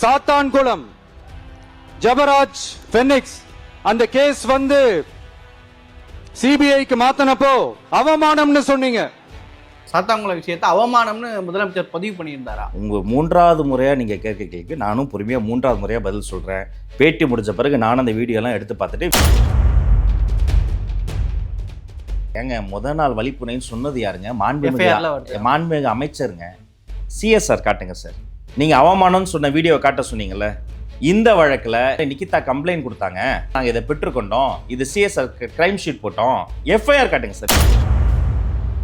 சாத்தான்குளம் ஜபராஜ் ஃபெனிக்ஸ் அந்த கேஸ் வந்து சிபிஐக்கு மாத்தனப்போ அவமானம்னு சொன்னீங்க. சாத்தாங்குளம் விஷயத்தை அவமானம்னு முதலமைச்சர் பதிவு பண்ணியிருந்தாரா? உங்கள் மூன்றாவது முறையாக நீங்கள் கேட்க கேட்க நானும் பொறுமையாக மூன்றாவது முறையாக பதில் சொல்கிறேன் பேட்டி முடிஞ்ச பிறகு நானும் அந்த வீடியோலாம் எடுத்து பார்த்துட்டு ஏங்க முத நாள் வழிப்புனைன்னு சொன்னது யாருங்க? மாண்புமிகு. மாண்புமிகு அமைச்சருங்க. சிஎஸ்ஆர் காட்டுங்க சார் நீங்கள் அவமானம்னு சொன்ன வீடியோவை காட்ட சொன்னீங்கல்ல? இந்த வழக்கில் நிக்கிதா கம்ப்ளைண்ட் கொடுத்தாங்க. நாங்கள் இதை பெற்றுக்கொண்டோம். இது சிஎஸ்ஆர் கிரைம் ஷீட் போட்டோம். எஃப்ஐஆர் காட்டுங்க சார்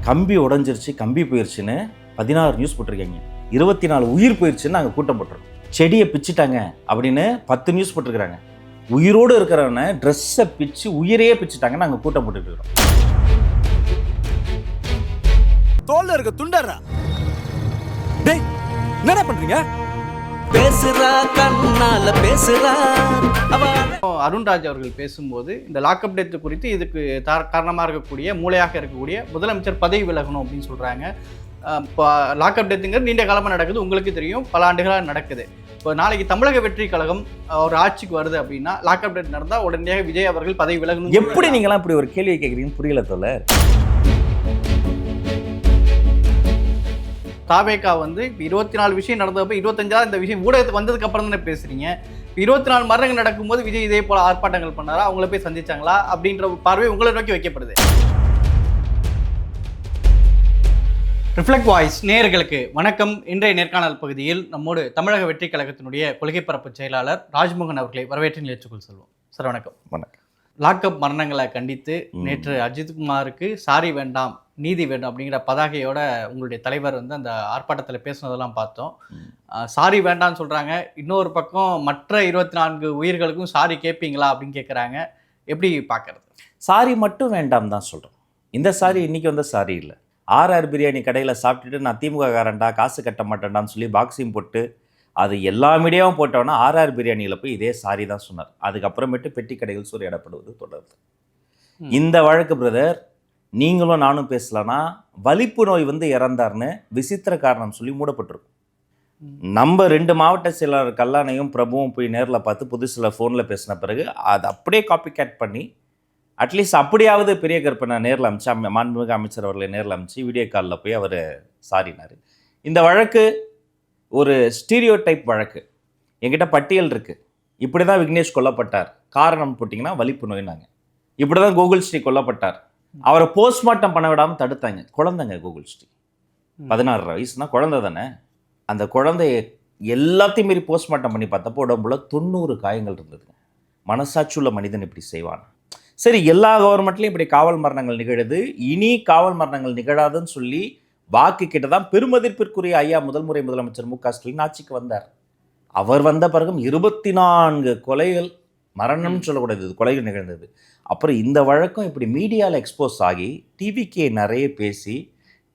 கம்பி உடஞ்சிருச்சு கம்பி போயிருச்சுன்னு பதினாறு நியூஸ் போட்டிருக்கீங்க. இருபத்தி நாலு உயிர் போயிருச்சுன்னு நாங்கள் கூட்டம் போட்டுருக்கோம் செடியை பிச்சுட்டாங்க அப்படின்னு பத்து நியூஸ் போட்டிருக்கிறாங்க. உயிரோடு இருக்கிறவனை ட்ரெஸ்ஸை பிச்சு உயிரையே பிச்சுட்டாங்க நாங்கள் கூட்டம் போட்டுட்டு இருக்கிறோம். தோல்ல இருக்க துண்டறா டேய் என்னடா பண்றீங்க? பேசுறா கண்ணால பேசுறா. அவ அருண்ராஜ் அவர்கள் பேசும்போது இந்த லாக்அப் டெத் குறித்து இதுக்கு தா- காரணமா இருக்கக்கூடிய மூளையாக இருக்கக்கூடிய முதலமைச்சர் பதவி விலகணும் அப்படின்னு சொல்றாங்க. இப்போ லாக்அப் டெத்துங்கிறது நீண்ட காலமாக நடக்குது உங்களுக்கு தெரியும் பல ஆண்டுகளாக நடக்குது. இப்போ நாளைக்கு தமிழக வெற்றி கழகம் ஒரு ஆட்சிக்கு வருது அப்படின்னா லாக்அப் டெத் நடந்தால் உடனடியாக விஜய் அவர்கள் பதவி விலகணும். எப்படி நீங்களாம் இப்படி ஒரு கேள்வி கேட்குறீங்கன்னு புரியல தோல தாவேக்கா வந்து இப்போ இருபத்தி நாலு விஷயம் நடந்தப்போ இருபத்தஞ்சாவது இந்த விஷயம் ஊடகத்துக்கு வந்ததுக்கு அப்புறம் தானே பேசுறீங்க? இருபத்தி நாலு மரணங்கள் நடக்கும்போது விஜய் இதே போல ஆர்ப்பாட்டங்கள் பண்ணாரா? அவங்கள போய் சந்திச்சாங்களா? அப்படின்ற பார்வை உங்களை நோக்கி வைக்கப்படுது. ரிஃப்ளெக்ட் வாய்ஸ் நேயர்களுக்கு வணக்கம். இன்றைய நேர்காணல் பகுதியில் நம்மோடு தமிழக வெற்றி கழகத்தினுடைய கொள்கை பரப்பு செயலாளர் ராஜ்மோகன் அவர்களை வரவேற்று நிகழ்ச்சிக்குள் செல்வோம். சார் வணக்கம். வணக்கம். லாக்அப் மரணங்களை கண்டித்து. நேற்று அஜித்குமாருக்கு சாரி வேண்டாம் நீதி வேண்டும் அப்படிங்கிற பதாகையோட உங்களுடைய தலைவர் வந்து அந்த ஆர்ப்பாட்டத்தில் பேசுனதெல்லாம் பார்த்தோம். சாரி வேண்டாம்னு சொல்றாங்க. இன்னொரு பக்கம் மற்ற இருபத்தி நான்கு உயிர்களுக்கும் சாரி கேட்பீங்களா அப்படின்னு கேட்குறாங்க எப்படி பார்க்கறது சாரி மட்டும் வேண்டாம் தான் சொல்கிறோம் இந்த சாரி இன்னைக்கு வந்த சாரி இல்லை. ஆர்ஆர் பிரியாணி கடையில் சாப்பிட்டுட்டு நான் திமுக காரன்டா காசு கட்ட மாட்டேன்டான்னு சொல்லி பாக்ஸிங் போட்டு அது எல்லா மீடியாவும் போட்டோன்னா ஆர்ஆர் பிரியாணியில் போய் இதே சாரி தான் சொன்னார் அதுக்கப்புறமேட்டு பெட்டி கடைகள் சூறையிடப்படுவது தொடருது. இந்த வழக்கு பிரதர் நீங்களும் நானும் பேசலான்னா வலிப்பு நோய் வந்து இறந்தார்னு விசித்திர காரணம் சொல்லி மூடப்பட்டிருக்கும். நம்ம ரெண்டு மாவட்ட செயலாளர் கல்லானையும் பிரபுவும் போய் நேரில் பார்த்து புதுசில் ஃபோனில் பேசின பிறகு அதை அப்படியே காப்பி கேட் பண்ணி அட்லீஸ்ட் அப்படியாவது பெரிய கற்பனை நேரில் அமிச்சு மாண்புமிகு அமைச்சர் அவர்களை நேரில் அமிச்சு வீடியோ காலில் போய் அவர் சாரினார் இந்த வழக்கு ஒரு ஸ்டீரியோ டைப் வழக்கு. என்கிட்ட பட்டியல் இருக்குது இப்படி தான் விக்னேஷ் கொல்லப்பட்டார். காரணம் போட்டிங்கன்னா வலிப்பு நோயினாங்க. இப்படி தான் கூகுள் ஸ்ரீ கொல்லப்பட்டார். அவரை போஸ்ட்மார்ட்டம் பண்ண விடாமல் தடுத்தாங்க. குழந்தைங்க கூகுள் ஸ்ரீ. பதினாறு வயசுனா குழந்தை தானே. அந்த குழந்தைய எல்லாத்தையும் மீறி போஸ்ட்மார்ட்டம் பண்ணி பார்த்தப்போ உடம்புல தொண்ணூறு காயங்கள் இருந்ததுங்க. மனசாட்சியுள்ள மனிதன் இப்படி செய்வான்? சரி எல்லா கவர்மெண்ட்லையும் இப்படி காவல் மரணங்கள் நிகழுது. இனி காவல் மரணங்கள் நிகழாதுன்னு சொல்லி வாக்கு கிட்ட தான் பெருமதிப்பிற்குரிய ஐயா முதல் முறை முதலமைச்சர் மு க ஸ்டாலின் ஆட்சிக்கு வந்தார். அவர் வந்த பிறகும் இருபத்தி நான்கு கொலைகள் மரணம்னு சொல்லக்கூடாது கொலைகள் நிகழ்ந்தது. அப்புறம் இந்த வழக்கம் இப்படி மீடியாவில் எக்ஸ்போஸ் ஆகி டிவிக்கே நிறைய பேசி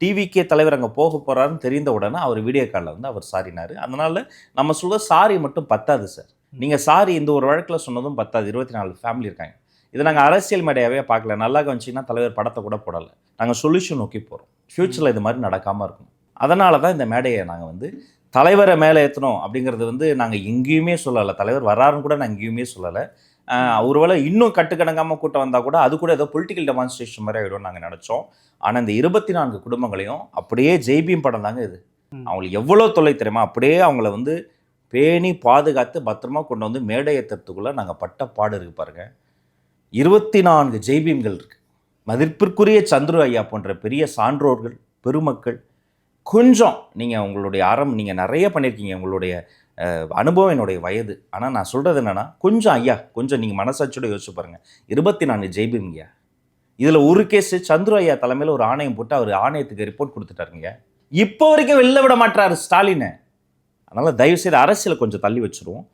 டிவிக்கே தலைவர் அங்கே போக போகிறாருன்னு தெரிந்த உடனே அவர் வீடியோ காலில் வந்து அவர் சாரினார் அதனால் நம்ம சொல்ல சாரி மட்டும் பத்தாது சார். நீங்கள் சாரி இந்த ஒரு வழக்கில் சொன்னதும் பத்தாது. இருபத்தி நாலு ஃபேமிலி இருக்காங்க. இதை நாங்கள் அரசியல் மேடையாவே பார்க்கல. நல்லா கவனிச்சிங்கன்னா தலைவர் படத்தை கூட போடலை. நாங்கள் சொல்யூஷன் நோக்கி போகிறோம் ஃப்யூச்சரில் இது மாதிரி நடக்காமல் இருக்கும் அதனால தான் இந்த மேடையை நாங்கள் வந்து தலைவரை மேலே ஏற்றணும் அப்படிங்கிறது வந்து நாங்கள் எங்கேயுமே சொல்லலை. தலைவர் வராருன்னு கூட நான் எங்கேயுமே சொல்லலை. ஒருவேளை இன்னும் கட்டுக்கடங்காமல் கூட்டம் வந்தால் கூட அது கூட ஏதோ பொலிட்டிக்கல் டெமான்ஸ்ட்ரேஷன் மாதிரி ஆகிடும் நாங்கள் நினச்சோம். ஆனால் இந்த இருபத்தி நான்கு குடும்பங்களையும் அப்படியே ஜெய்பீம் படம் தாங்க இது. அவங்களுக்கு எவ்வளோ தொல்லை தெரியுமா? அப்படியே அவங்கள வந்து பேணி பாதுகாத்து பத்திரமா கொண்டு வந்து மேடை ஏற்றுறதுக்குள்ளே நாங்கள் பட்ட பாடு இருக்கு பாருங்க. இருபத்தி நான்கு ஜெய்பீம்கள் இருக்குது மதிப்பிற்குரிய சந்துரு ஐயா போன்ற பெரிய சான்றோர்கள் பெருமக்கள் கொஞ்சம் நீங்கள் உங்களுடைய அறம் நீங்கள் நிறைய பண்ணியிருக்கீங்க உங்களுடைய அனுபவம் என்னுடைய வயது. ஆனால் நான் சொல்கிறது என்னென்னா கொஞ்சம் ஐயா கொஞ்சம் நீங்கள் மனசாட்சியோட யோசிச்சு பாருங்கள் இருபத்தி நான்கு ஜெய்பீம்யா இதில் ஒரு கேஸ் சந்துரு ஐயா தலைமையில் ஒரு ஆணையம் போட்டு அவர் ஆணையத்துக்கு ரிப்போர்ட் கொடுத்துட்டாருங்க இப்போ வரைக்கும் வெளில விட மாட்டார் ஸ்டாலினை. அதனால் தயவுசெய்து அரசியலை கொஞ்சம் தள்ளி வச்சுருவோம்.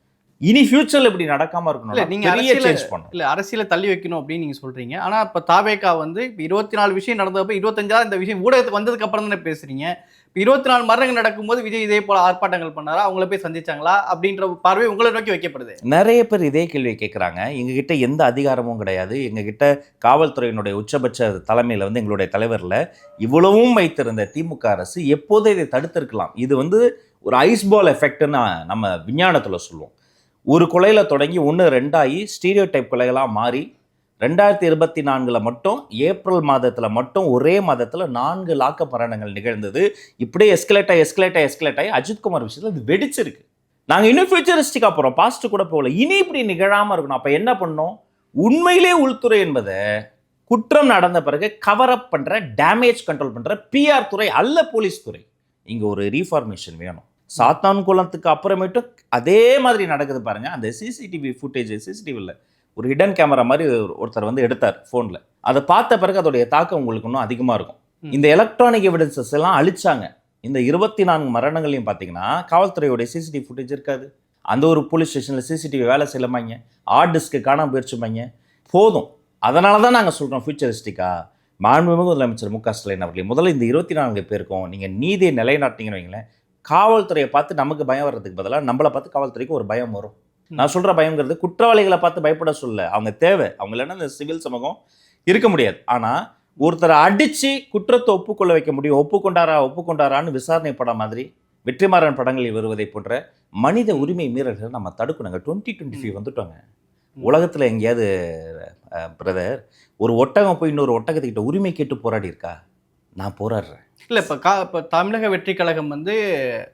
இனி ஃபியூச்சரில் இப்படி நடக்காமல் இல்ல இருக்கணும் நீங்க பெரிய அரசியல சேஞ்ச் பண்ணணும். இல்ல அரசியல தள்ளி வைக்கணும் அப்படின்னு நீங்க சொல்றீங்க. ஆனா இப்ப தாவேக்கா வந்து இப்ப இருபத்தி நாலு விஷயம் நடந்தப்ப இருபத்தஞ்சாவது இந்த விஷயம் ஊடகத்துக்கு வந்ததுக்கு அப்புறம் தானே பேசுறீங்க. இப்ப இருபத்தி நாலு மரணங்கள் நடக்கும்போது விஜய் இதே போல ஆர்ப்பாட்டங்கள் பண்ணாரா? அவங்கள போய் சந்திச்சாங்களா? அப்படின்ற பார்வை உங்களை நோக்கி வைக்கப்படுது. நிறைய பேர் இதே கேள்வியை கேட்குறாங்க எங்ககிட்ட எந்த அதிகாரமும் கிடையாது. எங்ககிட்ட காவல்துறையினுடைய உச்சபட்ச தலைமையில் வந்து எங்களுடைய தலைவரில் இவ்வளவும் வைத்திருந்த திமுக அரசு எப்போதே இதை தடுத்திருக்கலாம். இது வந்து ஒரு ஐஸ் பால் எஃபெக்ட்னு நம்ம விஞ்ஞானத்தில் சொல்லுவோம். ஒரு கொலையில் தொடங்கி ஒன்று ரெண்டாகி ஸ்டீரியோ டைப் கொலைகளாக மாறி ரெண்டாயிரத்தி இருபத்தி நான்கில் மட்டும் ஏப்ரல் மாதத்தில் மட்டும் ஒரே மாதத்தில் நான்கு லாக்க மரணங்கள் நிகழ்ந்தது. இப்படியே எஸ்கலேட் ஆகி எஸ்கலேட் ஆகி எஸ்கலேட் ஆகி அஜித்குமார் விஷயத்தில் இது வெடிச்சிருக்கு. நாங்கள் இன்னும் ஃபியூச்சரிஸ்டிக்காக போகிறோம் பாஸ்ட் கூட போகல. இனி இப்படி நிகழாமல் இருக்கணும். அப்போ என்ன பண்ணோம்? உண்மையிலே உள்துறை என்பதை குற்றம் நடந்த பிறகு கவர் அப் பண்ணுற டேமேஜ் கண்ட்ரோல் பண்ணுற பிஆர் துறை அல்ல போலீஸ் துறை. இங்கே ஒரு ரீஃபார்மேஷன் வேணும். சாத்தான்குளத்துக்கு அப்புறமேட்டும் அதே மாதிரி நடக்குது பாருங்க. அந்த சிசிடிவி ஃபுட்டேஜ் சிசிடிவியில் ஒரு ஹிடன் கேமரா மாதிரி ஒரு- ஒருத்தர் வந்து எடுத்தார் ஃபோனில் அதை பார்த்த பிறகு அதோடைய தாக்கம் உங்களுக்கு இன்னும் அதிகமாக இருக்கும். இந்த எலக்ட்ரானிக் எவிடன்சஸ் எல்லாம் அழிச்சாங்க. இந்த இருபத்தி நான்கு மரணங்களையும் பார்த்தீங்கன்னா காவல்துறையோடைய சிசிடிவி ஃபுட்டேஜ் இருக்காது. அந்த ஒரு போலீஸ் ஸ்டேஷனில் சிசிடிவி வேலை செய்யலாமாங்க ஹார்ட் டிஸ்க்கு காணாம போயிடுச்சுமாங்க போதும். அதனால தான் நாங்கள் சொல்கிறோம் ஃபியூச்சரிஸ்டிக்கா மாண்புமிகு முதலமைச்சர் மு க ஸ்டாலின் அவர்களே முதல்ல இந்த இருபத்தி நான்கு பேருக்கும் நீங்கள் நீதியை நிலைநாட்டிங்கன்னு வைங்களேன். காவல்துறையை பார்த்து நமக்கு பயம் வர்றதுக்கு பதிலாக நம்மளை பார்த்து காவல்துறைக்கு ஒரு பயம் வரும். நான் சொல்கிற பயங்கிறது குற்றவாளிகளை பார்த்து பயப்பட சொல்ல. அவங்க தேவை. அவங்க இல்லைன்னா இந்த சிவில் சமூகம் இருக்க முடியாது. ஆனால் ஒருத்தரை அடித்து குற்றத்தை ஒப்புக்கொள்ள வைக்க முடியும். ஒப்புக்கொண்டாரா ஒப்புக்கொண்டாரான்னு விசாரணை படம் மாதிரி வெற்றிமாறன் படங்களில் வருவதை போன்ற மனித உரிமை மீறல்களை நம்ம தடுக்கணுங்க டுவெண்ட்டி டுவெண்ட்டி ஃபைவ் வந்துட்டோங்க. உலகத்தில் எங்கேயாவது பிரதர் ஒரு ஒட்டகம் போய் இன்னொரு ஒட்டகத்துக்கிட்ட உரிமை கேட்டு போராடி இருக்கா? நான் போராடுறேன். இல்லை இப்போ கா இப்போ தமிழக வெற்றி கழகம் வந்து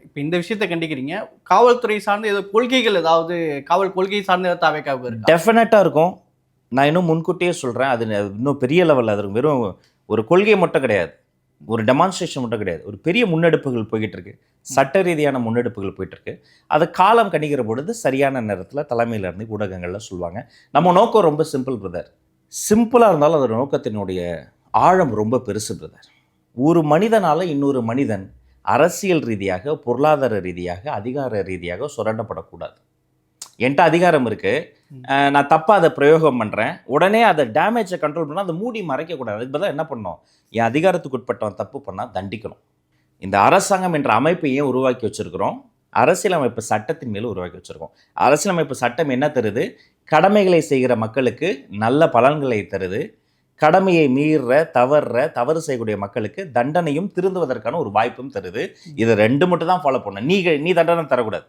இப்போ இந்த விஷயத்தை கண்டிக்கிறீங்க. காவல்துறை சார்ந்த ஏதோ கொள்கைகள் ஏதாவது காவல் கொள்கை சார்ந்த ஏதாவது தாவேக்காவுக்கு இருக்கா? டெஃபினட்டாக இருக்கும். நான் இன்னும் முன்கூட்டியே சொல்கிறேன் அது இன்னும் பெரிய லெவலில் அது வெறும் ஒரு கொள்கை மட்டும் கிடையாது. ஒரு டெமான்ஸ்ட்ரேஷன் மட்டும் கிடையாது. ஒரு பெரிய முன்னெடுப்புகள் போய்கிட்டு இருக்கு. சட்ட ரீதியான முன்னெடுப்புகள் போயிட்டு இருக்கு. அது காலம் கணிக்கிற பொழுது சரியான நேரத்தில் தலைமையிலேருந்து ஊடகங்களில் சொல்லுவாங்க. நம்ம நோக்கம் ரொம்ப சிம்பிள் பிரதர் சிம்பிளாக இருந்தாலும் அதோட நோக்கத்தினுடைய ஆழம் ரொம்ப பெருசு பிரதர் ஒரு மனிதனால இன்னொரு மனிதன் அரசியல் ரீதியாக பொருளாதார ரீதியாக அதிகார ரீதியாக சுரண்டப்படக்கூடாது. என்கிட்ட அதிகாரம் இருக்கு. அஹ் நான் தப்பாக அதை பிரயோகம் பண்ணுறேன் உடனே அதை டேமேஜை கண்ட்ரோல் பண்ணால் அதை மூடி மறைக்கக்கூடாது. அதுக்கு பதிலாக என்ன பண்ணணும்? என் அதிகாரத்துக்கு உட்பட்டவன் தப்பு பண்ணால் தண்டிக்கணும். இந்த அரசாங்கம் என்ற அமைப்பை ஏன் உருவாக்கி வச்சிருக்கிறோம்? அரசியலமைப்பு சட்டத்தின் மேல் உருவாக்கி வச்சிருக்கோம். அரசியலமைப்பு சட்டம் என்ன தருது? கடமைகளை செய்கிற மக்களுக்கு நல்ல பலன்களை தருது. கடமையை மீறுற தவறுற தவறு செய்யக்கூடிய மக்களுக்கு தண்டனையும் திருந்துவதற்கான ஒரு வாய்ப்பும் தருது. இதை ரெண்டு மட்டும் தான் ஃபாலோ பண்ணணும். நீ நீ தண்டனை தரக்கூடாது.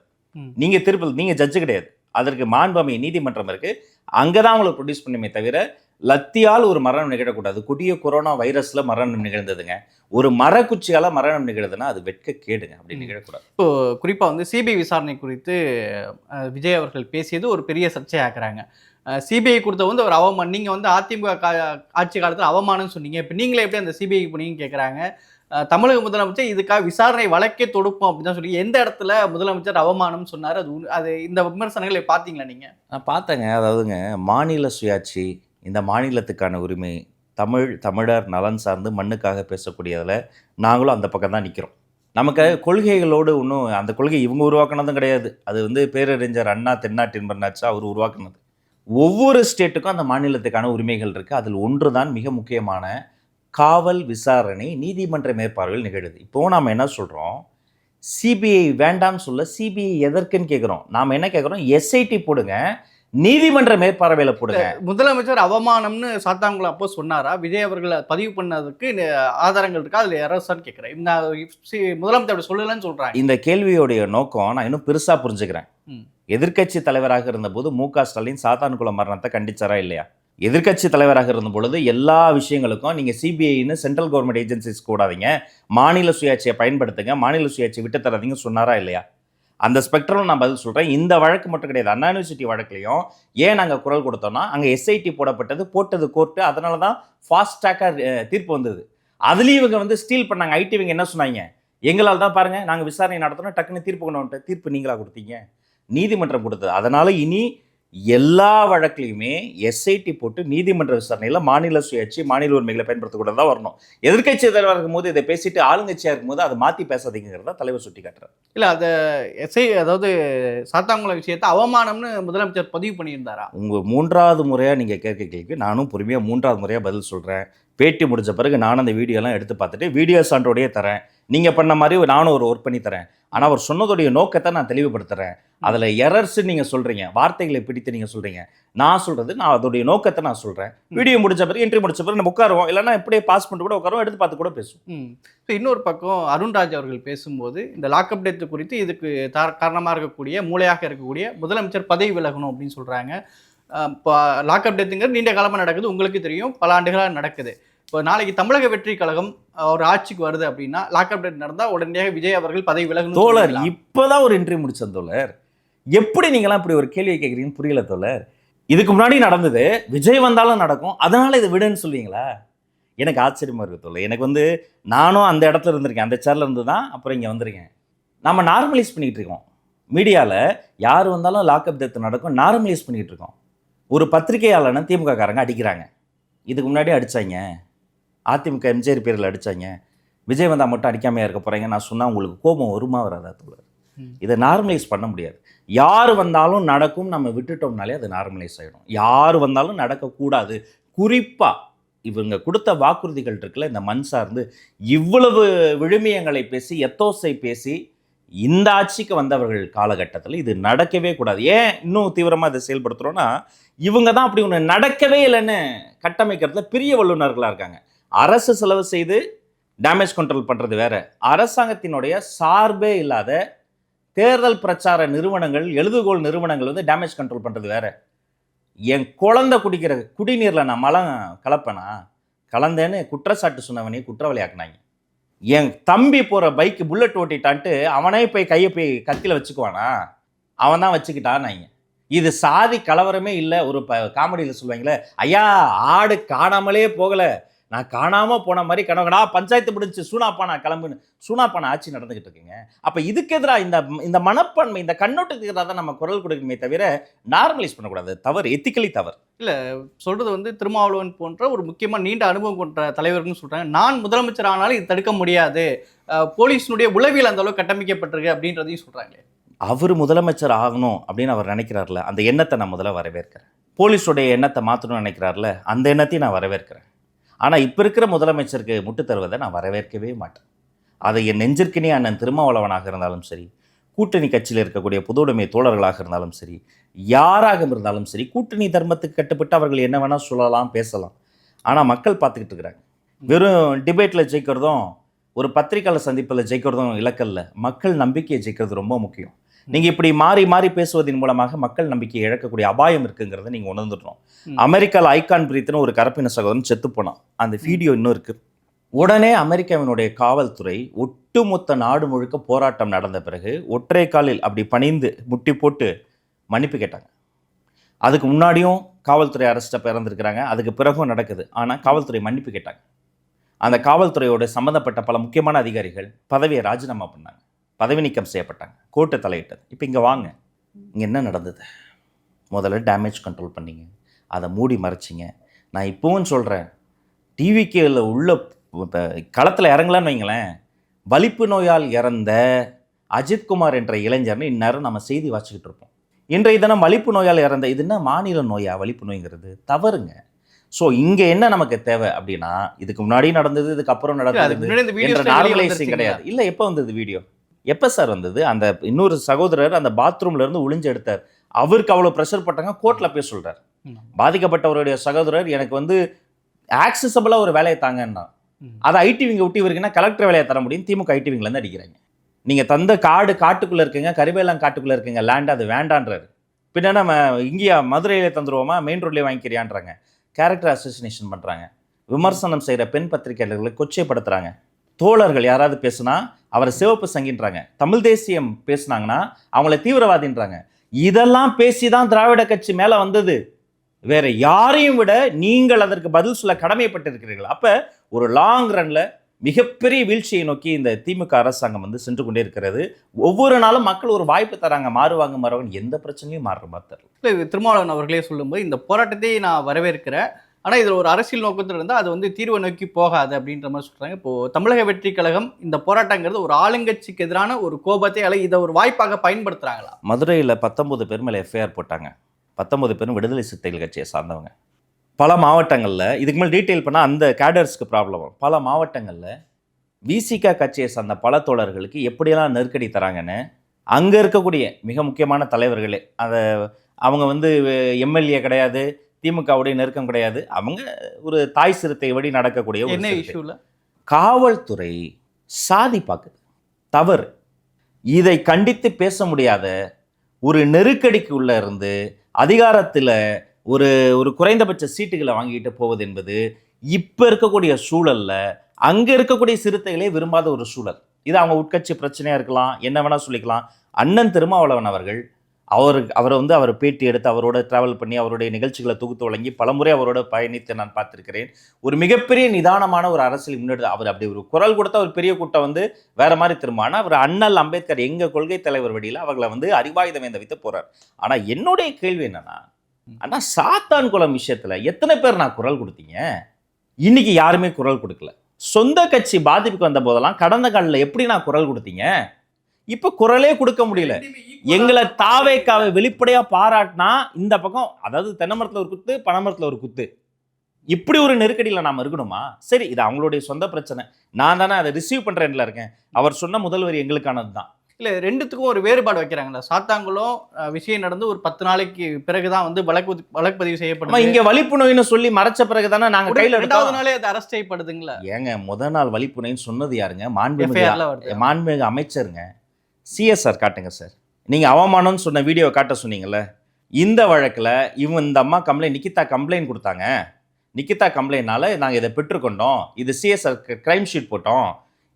நீங்க திருப்பி நீங்க ஜட்ஜு கிடையாது. அதற்கு மாண்பமை நீதிமன்றம் இருக்கு. அங்கே தான் உங்களுக்கு ப்ரொடியூஸ் பண்ணுமே தவிர லத்தியால் ஒரு மரணம் நிகழக்கூடாது. கொடிய கொரோனா வைரஸ்ல மரணம் நிகழ்ந்ததுங்க. ஒரு மரக்குச்சியால மரணம் நிகழுதுன்னா அது வெட்க கேடுங்க. அப்படி. நிகழக்கூடாது. இப்போ குறிப்பாக வந்து சிபிஐ விசாரணை குறித்து விஜய் அவர்கள் பேசியது ஒரு பெரிய சர்ச்சையாக்குறாங்க. சிபிஐ கொடுத்த வந்து ஒரு அவமானம் நீங்கள் வந்து அதிமுக கா ஆட்சி காலத்தில் அவமானம்னு சொன்னீங்க. இப்போ நீங்களே எப்படி அந்த சிபிஐ போனீங்கன்னு கேட்குறாங்க தமிழக முதலமைச்சர் இதுக்காக விசாரணை வழக்கே தொடுப்போம் அப்படின்னு தான் சொல்லி எந்த இடத்துல முதலமைச்சர் அவமானம்னு சொன்னார்? அது அது இந்த விமர்சனங்களை பார்த்தீங்களா நீங்கள் நான் பார்த்தேங்க அதாவதுங்க மாநில சுயாட்சி இந்த மாநிலத்துக்கான உரிமை தமிழ் தமிழர் நலன் சார்ந்து மண்ணுக்காக பேசக்கூடியதில் நாங்களும் அந்த பக்கம் தான் நிற்கிறோம் நமக்கு கொள்கைகளோடு இன்னும் அந்த கொள்கை இவங்க உருவாக்குனதும் கிடையாது. அது வந்து பேரறிஞர் அண்ணா தென்னாட்டின் பண்ணாச்சா அவர் உருவாக்குனது. ஒவ்வொரு ஸ்டேட்டுக்கும் அந்த மாநிலத்துக்கான உரிமைகள் இருக்குது அதில் ஒன்று தான் மிக முக்கியமான காவல் விசாரணை நீதிமன்ற மேற்பார்வையில் நிகழுது. இப்போ நாம் என்ன சொல்கிறோம் சிபிஐ வேண்டாம்னு சொல்ல சிபிஐ எதற்குன்னு கேட்குறோம் நாம் என்ன கேட்குறோம் எஸ்ஐடி போடுங்க. நீதிமன்ற மேற்பார்வையில் போடுங்க. முதலமைச்சர் அவமானம்னு சாத்தாங்குளம் அப்போ சொன்னாரா? விஜய் அவர்கள் பதிவு பண்ணதுக்கு ஆதாரங்கள் இருக்கா? அதில் எரசான்னு கேட்குறேன் முதலமைச்சர் அப்படி சொல்லலன்னு சொல்கிறாங்க இந்த கேள்வியோடைய நோக்கம் நான் இன்னும் பெருசாக புரிஞ்சுக்கிறேன். ம். எதிர்க்கட்சி தலைவராக இருந்தபோது மு க ஸ்டாலின் சாத்தான்குளம் மரணத்தை கண்டிச்சாரா இல்லையா? எதிர்க்கட்சி தலைவராக இருந்த பொழுது எல்லா விஷயங்களுக்கும் நீங்கள் சிபிஐன்னு சென்ட்ரல் கவர்மெண்ட் ஏஜென்சிஸ் கூடாதீங்க. மாநில சுயாட்சியை பயன்படுத்துங்க. மாநில சுயாட்சி விட்டு தராதீங்க சொன்னாரா இல்லையா? அந்த ஸ்பெக்ட்ரம் நான் பதில் சொல்கிறேன் இந்த வழக்கு மட்டும் கிடையாது. அண்ணா யூனிவர்சிட்டி வழக்குலையும் ஏன் நாங்கள் குரல் கொடுத்தோம்னா அங்கே எஸ்ஐடி போடப்பட்டது போட்டது கோர்ட்டு அதனால தான் ஃபாஸ்ட் தீர்ப்பு வந்தது. அதுலேயும் இவங்க வந்து ஸ்டீல் பண்ணாங்க. ஐடி இவங்க என்ன சொன்னாங்க? எங்களால் தான் பாருங்கள் நாங்கள் விசாரணை நடத்தணும் டக்குன்னு தீர்ப்பு கொண்டு வந்துட்டு தீர்ப்பு நீங்களாக கொடுத்தீங்க? நீதிமன்றம் கொடுத்தது. அதனால் இனி எல்லா வழக்குலையுமே எஸ்ஐடி போட்டு நீதிமன்ற விசாரணையில் மாநில சுயாட்சி மாநில உரிமைகளை பயன்படுத்தக்கூடாது தான் வரணும். எதிர்க்கட்சி தலைவராக இருக்கும்போது இதை பேசிட்டு ஆளுங்கட்சியாக இருக்கும்போது அதை மாற்றி பேசாதீங்கிறத தலைவர் சுட்டி காட்டுறாரு இல்லை அதை எஸ்ஐ அதாவது சாத்தாங்குளம் விஷயத்தை அவமானம்னு முதலமைச்சர் பதிவு பண்ணியிருந்தாரா? உங்கள் மூன்றாவது முறையாக நீங்கள் கேட்க கேள்வி நானும் பொறுமையாக மூன்றாவது முறையாக பதில் சொல்கிறேன் பேட்டி முடிஞ்ச பிறகு நானும் அந்த வீடியோலாம் எடுத்து பார்த்துட்டு வீடியோ சான்றோடையே தரேன். நீங்கள் பண்ண மாதிரி நானும் ஒரு ஒர்க் பண்ணி தரேன். ஆனால் அவர் சொன்னதுடைய நோக்கத்தை நான் தெளிவுபடுத்துறேன். அதில் எரர்ஸ் நீங்கள் சொல்கிறீங்க வார்த்தைகளை பிடித்து நீங்கள் சொல்கிறீங்க நான் சொல்கிறது நான் அதோடைய நோக்கத்தை நான் சொல்கிறேன் வீடியோ முடிஞ்ச பிறகு என்ட்ரி முடிச்ச பிறகு நம்ம உட்காருவோம். இல்லைன்னா இப்படியே பாஸ் பண்ணிட்டு கூட உட்காருவோம் எடுத்து பார்த்து கூட பேசுவோம். ஸோ இன்னொரு பக்கம் அருண்ராஜ் அவர்கள் பேசும்போது இந்த லாக்அப் டெத் குறித்து இதுக்கு தார காரணமாக இருக்கக்கூடிய மூளையாக இருக்கக்கூடிய முதலமைச்சர் பதவி விலகணும் அப்படின்னு சொல்கிறாங்க லாக்அப் டெத்துங்கிறது நீண்ட காலமாக நடக்குது உங்களுக்கு தெரியும். பல ஆண்டுகளாக நடக்குது. இப்போ நாளைக்கு தமிழக வெற்றி கழகம் ஒரு ஆட்சிக்கு வருது அப்படின்னா லாக்அப் டெத் நடந்தால் உடனடியாக விஜய் அவர்கள் பதவி விலகணும் தோழர்? இப்போதான் ஒரு இன்டர்வியூ முடிச்சேன் தோழர். எப்படி நீங்களாம் இப்படி ஒரு கேள்வியை கேட்குறீங்கன்னு புரியல தோழர். இதுக்கு முன்னாடி நடந்தது விஜய் வந்தாலும் நடக்கும் அதனால இதை விடுன்னு சொல்லுவீங்களா? எனக்கு ஆச்சரியமா இருக்கு தோழர். எனக்கு வந்து நானும் அந்த இடத்துல இருந்திருக்கேன் அந்த சேர்ல இருந்து தான் அப்புறம் இங்கே வந்திருக்கேன். நம்ம நார்மலைஸ் பண்ணிட்டு இருக்கோம். மீடியாவில் யார் வந்தாலும் லாக்அப் டெத் நடக்கும் நார்மலைஸ் பண்ணிட்டு இருக்கோம். ஒரு பத்திரிகையாளனை திமுக காரங்க அடிக்கிறாங்க. இதுக்கு முன்னாடி அடிச்சாங்க. அதிமுக எம்ஜிஆர் பேரில் அடிச்சாங்க. விஜய் வந்தால் மட்டும் அடிக்காமையா இருக்க போறீங்க. நான் சொன்னால் உங்களுக்கு கோபம் வருமா வராதா தோழர். இதை நார்மலைஸ் பண்ண முடியாது. யார் வந்தாலும் நடக்கும் நம்ம விட்டுட்டோம்னாலே அது நார்மலைஸ் ஆகிடும் யார் வந்தாலும் நடக்கக்கூடாது. குறிப்பாக இவங்க கொடுத்த வாக்குறுதிகள் இருக்குல்ல இந்த மண் சார்ந்து இவ்வளவு விழுமியங்களை பேசி எத்தோசை பேசி இந்த ஆட்சிக்கு வந்தவர்கள் காலகட்டத்தில் இது நடக்கவே கூடாது. ஏன் இன்னும் தீவிரமாக இதை செயல்படுத்துகிறோன்னா இவங்க தான் அப்படி ஒன்று நடக்கவே இல்லைன்னு கட்டமைக்கிறதுல பெரிய வல்லுநர்களாக இருக்காங்க. அரசு செலவு செய்து டேமேஜ் கண்ட்ரோல் பண்ணுறது வேற. அரசாங்கத்தினுடைய சார்பே இல்லாத தேர்தல் பிரச்சார நிறுவனங்கள் எழுதுகோள் நிறுவனங்கள் வந்து டேமேஜ் கண்ட்ரோல் பண்ணுறது வேற. என் குழந்தை குடிக்கிற குடிநீரில் நான் மலம் கலப்பேனா? கலந்தேன்னு குற்றச்சாட்டு சொன்னவனே குற்றவாளி ஆக்குனாங்க. என் தம்பி போகிற பைக்கு புல்லட் ஓட்டிட்டான்ட்டு அவனே போய் கையை போய் கத்தியில் வச்சுக்குவானா? அவன் தான் வச்சுக்கிட்டான்னாங்க இது சாதி கலவரமே இல்லை ஒரு ப காமெடியில் சொல்லுவாங்களே ஐயா ஆடு காணாமலே போகலை நான் காணாமல் போன மாதிரி கனவுடா பஞ்சாயத்து முடிஞ்சு சூனாப்பானா கிளம்புன்னு சூனாப்பானா ஆட்சி நடந்துகிட்டு இருக்குங்க. அப்போ இதுக்கு எதிராக இந்த இந்த மனப்பான்மை இந்த கண்ணோட்டத்துக்கு எதிராக தான் நம்ம குரல் கொடுக்கணுமே தவிர நார்மலைஸ் பண்ணக்கூடாது. தவறு எத்திக்கலி தவறு. சொல்றது வந்து திருமாவளவன் போன்ற ஒரு முக்கியமான நீண்ட அனுபவம் கொண்ட தலைவர்கள்னு சொல்றாங்க. நான் முதலமைச்சர் ஆனாலும் இது தடுக்க முடியாது. போலீஸினுடைய உளவியல் அந்த அளவுக்கு கட்டமைக்கப்பட்டிருக்கு அப்படின்றதையும் சொல்றாங்களே. அவர் முதலமைச்சர் ஆகணும் அப்படின்னு அவர் நினைக்கிறார்ல அந்த எண்ணத்தை நான் முதல்ல வரவேற்கிறேன். போலீஸுடைய எண்ணத்தை மாற்றணும்னு நினைக்கிறார்ல அந்த எண்ணத்தையும் நான் வரவேற்கிறேன். ஆனால் இப்போ இருக்கிற முதலமைச்சருக்கு முட்டு தருவதை நான் வரவேற்கவே மாட்டேன். அதை என் நெஞ்சிற்கினே அண்ணன் திருமாவளவனாக இருந்தாலும் சரி கூட்டணி கட்சியில் இருக்கக்கூடிய பொதுவுடைமை தோழர்களாக இருந்தாலும் சரி யாராக இருந்தாலும் சரி கூட்டணி தர்மத்துக்கு கட்டுப்பட்டு அவர்கள் என்ன வேணால் சொல்லலாம் பேசலாம். ஆனால் மக்கள் பார்த்துக்கிட்டு இருக்கிறாங்க. வெறும் டிபேட்டில் ஜெயிக்கிறதும் ஒரு பத்திரிக்கையாளர் சந்திப்பில் ஜெயிக்கிறதும் இலக்கல்ல மக்கள் நம்பிக்கையை ஜெயிக்கிறது ரொம்ப முக்கியம். நீங்கள் இப்படி மாறி மாறி பேசுவதன் மூலமாக மக்கள் நம்பிக்கையை இழக்கக்கூடிய அபாயம் இருக்குங்கிறத நீங்கள் உணர்ந்துடணும். ம். அமெரிக்காவில் ஐகான் பிரீத்னு ஒரு கரப்பின சகோதரன் செத்து போனான். அந்த வீடியோ இன்னும் இருக்கு. உடனே அமெரிக்காவினுடைய காவல்துறை ஒட்டுமொத்த நாடு முழுக்க போராட்டம் நடந்த பிறகு ஒற்றை காலில் அப்படி பணிந்து முட்டி போட்டு மன்னிப்பு கேட்டாங்க. அதுக்கு முன்னாடியும் காவல்துறை அரெஸ்ட்டை பிறந்திருக்கிறாங்க அதுக்கு பிறகும் நடக்குது. ஆனால் காவல்துறை மன்னிப்பு கேட்டாங்க. அந்த காவல்துறையோட சம்மந்தப்பட்ட பல முக்கியமான அதிகாரிகள் பதவியை ராஜினாமா பண்ணாங்க. பதவி நீக்கம் செய்யப்பட்டாங்க. கோர்ட்டு தலையிட்டது. இப்போ இங்கே வாங்க. இங்கே என்ன நடந்தது? முதல்ல டேமேஜ் கண்ட்ரோல் பண்ணீங்க. அதை மூடி மறைச்சிங்க. நான் இப்போவும் சொல்கிறேன் டிவிக்கேல உள்ள இப்போ களத்தில் இறங்கலான்னு வைங்களேன். வலிப்பு நோயால் இறந்த அஜித்குமார் என்ற இளைஞர்னு இந்நேரம் நம்ம செய்தி வாசிக்கிட்டு இருப்போம். இன்றைய தினம் வலிப்பு நோயால் இறந்த இது என்ன மாநில நோயா? வலிப்பு நோய்ங்கிறது தவறுங்க. ஸோ இங்கே என்ன நமக்கு தேவை அப்படின்னா இதுக்கு முன்னாடி நடந்தது இதுக்கு அப்புறம் இல்ல, அதுக்கு நடந்தது என்ற நார்மலைசிங் கிடையாது. இல்லை எப்போ வந்தது வீடியோ எப்போ சார் வந்தது? அந்த இன்னொரு சகோதரர் அந்த பாத்ரூம்ல இருந்து ஒளிஞ்சு எடுத்தார். அவருக்கு அவ்வளோ ப்ரெஷர் போட்டாங்க கோர்ட்டில் போய் சொல்றார். ம். பாதிக்கப்பட்டவருடைய சகோதரர் எனக்கு வந்து ஆக்சசபிளாக ஒரு வேலையை தாங்கன்னா. அதை ஐடி விங்க விட்டு இவருக்குன்னா கலெக்டர் வேலையை தர முடியும்? திமுக ஐடி விங்லேருந்து அடிக்கிறாங்க. நீங்கள் தந்த காடு காட்டுக்குள்ளே இருக்குங்க கரிவேலாம் காட்டுக்குள்ளே இருக்குங்க லேண்ட் அது வேண்டான்றாரு. பின்ன நம்ம இங்கேயா மதுரையில தந்துருவோமா? மெயின் ரோட்லேயே வாங்கிக்கிறியான்றாங்க. கேரக்டர் அசோசினேஷன் பண்ணுறாங்க விமர்சனம் செய்கிற பெண் பத்திரிகையாளர்களை கொச்சைப்படுத்துகிறாங்க தோழர்கள் யாராவது பேசுனா அவரை சிவப்பு சங்கின்றாங்க. தமிழ் தேசியம் பேசுனாங்கன்னா அவங்கள தீவிரவாதின்றாங்க. இதெல்லாம் பேசி தான் திராவிட கட்சி மேலே வந்தது. வேற யாரையும் விட நீங்கள் அதற்கு பதில் சொல்ல கடமைப்பட்டிருக்கிறீர்கள். அப்போ ஒரு லாங் ரன்ல மிகப்பெரிய வீழ்ச்சியை நோக்கி இந்த திமுக அரசாங்கம் வந்து சென்று கொண்டே இருக்கிறது. ஒவ்வொரு நாளும் மக்கள் ஒரு வாய்ப்பு தராங்க. மாறுவாங்க மாறுவாங்க எந்த பிரச்சனையும் மாறுற மாதிரி தெரியல இல்லை திருமாவளவன் அவர்களே சொல்லும்போது இந்த போராட்டத்தை நான் வரவேற்கிறேன். ஆனால் இதில் ஒரு அரசியல் நோக்கத்தில் இருந்தால் அது வந்து தீர்வை நோக்கி போகாது அப்படின்ற மாதிரி சொல்கிறாங்க இப்போது தமிழக வெற்றி கழகம் இந்த போராட்டங்கிறது ஒரு ஆளுங்கட்சிக்கு எதிரான ஒரு கோபத்தை அல்ல இதை ஒரு வாய்ப்பாக பயன்படுத்துகிறாங்களா மதுரையில் பத்தொம்பது பேர் மேலே எஃப்ஐஆர் போட்டாங்க. பத்தொம்பது பேரும் விடுதலை சிறுத்தைகள் கட்சியை சார்ந்தவங்க. பல மாவட்டங்களில் இதுக்கு மேலே டீட்டெயில் பண்ணால் அந்த கேடர்ஸ்க்கு ப்ராப்ளம் வரும். பல மாவட்டங்களில் விசிகா கட்சியை சார்ந்த பல தோழர்களுக்கு எப்படியெல்லாம் நெருக்கடி தராங்கன்னு அங்கே இருக்கக்கூடிய மிக முக்கியமான தலைவர்களே அதை அவங்க வந்து எம்எல்ஏ கிடையாது திமுகவுடைய நெருக்கம் கிடையாது. அவங்க ஒரு தாய் சிறுத்தை வழி நடக்கக்கூடிய ஒரு என்ன. இஷ்யூல? காவல்துறை சாதி பார்க்குது தவறு. இதை கண்டித்து பேச முடியாத ஒரு நெருக்கடிக்கு உள்ள இருந்து அதிகாரத்தில் ஒரு ஒரு குறைந்தபட்ச சீட்டுகளை வாங்கிட்டு போவது என்பது இப்போ இருக்கக்கூடிய சூழல்ல அங்கே இருக்கக்கூடிய சிறுத்தைகளே விரும்பாத ஒரு சூழல். இது அவங்க உட்கட்சி பிரச்சனையாக இருக்கலாம் என்ன வேணால் சொல்லிக்கலாம். அண்ணன் திருமாவளவன் அவர்கள் அவர் அவரை வந்து அவர் பேட்டி எடுத்து அவரோட ட்ராவல் பண்ணி அவருடைய நிகழ்ச்சிகளை தொகுத்து வழங்கி பலமுறை அவரோட பயணித்து நான் பார்த்துருக்கிறேன். ஒரு மிகப்பெரிய நிதானமான ஒரு அரசியல் முன்னெடு அவர் அப்படி ஒரு குரல் கொடுத்த ஒரு பெரிய கூட்டம் வந்து வேற மாதிரி திரும்ப ஆனால் அவர் அண்ணல் அம்பேத்கர் எங்கள் கொள்கை தலைவர் வழியில் அவர்களை வந்து அறிவாயுதம் ஏந்த வைத்து போகிறார் ஆனால் என்னுடைய கேள்வி என்னன்னா அண்ணா சாத்தான் குளம் விஷயத்தில் எத்தனை பேர் நான் குரல் கொடுத்தீங்க? இன்னைக்கு யாருமே குரல் கொடுக்கல. சொந்த கட்சி பாதிப்புக்கு வந்த போதெல்லாம் கடந்த காலில் எப்படி நான் குரல் கொடுத்தீங்க? இப்போ குரலே கொடுக்க முடியல. எங்களை தாவேக்காவை வெளிப்படையா பாராட்டினா இந்த பக்கம் அதாவது தென்னமரத்துல ஒரு குத்து பனைமரத்துல ஒரு குத்து. இப்படி ஒரு நெருக்கடியில் நாம இருக்கணுமா? சரி இது அவங்களுடைய சொந்த பிரச்சனை. நான் தானே அதை ரிசீவ் பண்றேன்ல இருக்கேன். அவர் சொன்ன முதல் வரி எங்களுக்கானது தான். இல்ல ரெண்டுத்துக்கும் ஒரு வேறுபாடு வைக்கிறாங்கல்ல. சாத்தாங்குளம் விஷயம் நடந்து ஒரு பத்து நாளைக்கு பிறகுதான் வந்து வழக்கு பதிவு- வழக்கு பதிவு ஆமா செய்யப்படுது இங்க வலிப்பு நோயின்னு சொல்லி மறைச்ச பிறகு தானே நாங்க உடனே கையில ரெண்டாவது நாளே அது அரெஸ்ட் செய்யப்படுதுங்களா? ஏங்க முத நாள் வலிப்பு நோயின்னு சொன்னது யாருங்க? மாண்புமிகு மாண்புமிகு அமைச்சருங்க. சிஎஸ்ஆர் காட்டுங்க சார். நீங்கள் அவமானம்னு சொன்ன வீடியோ காட்ட சொன்னீங்கல்ல இந்த வழக்கில் இவன் இந்த அம்மா கம்ப்ளைண்ட் நிக்கிதா கம்ப்ளைண்ட் கொடுத்தாங்க. நிக்கிதா கம்ப்ளைண்ட்னால நாங்கள் இதை பெற்றுக்கொண்டோம். இது சிஎஸ்ஆர் க்ரைம் ஷீட் போட்டோம்.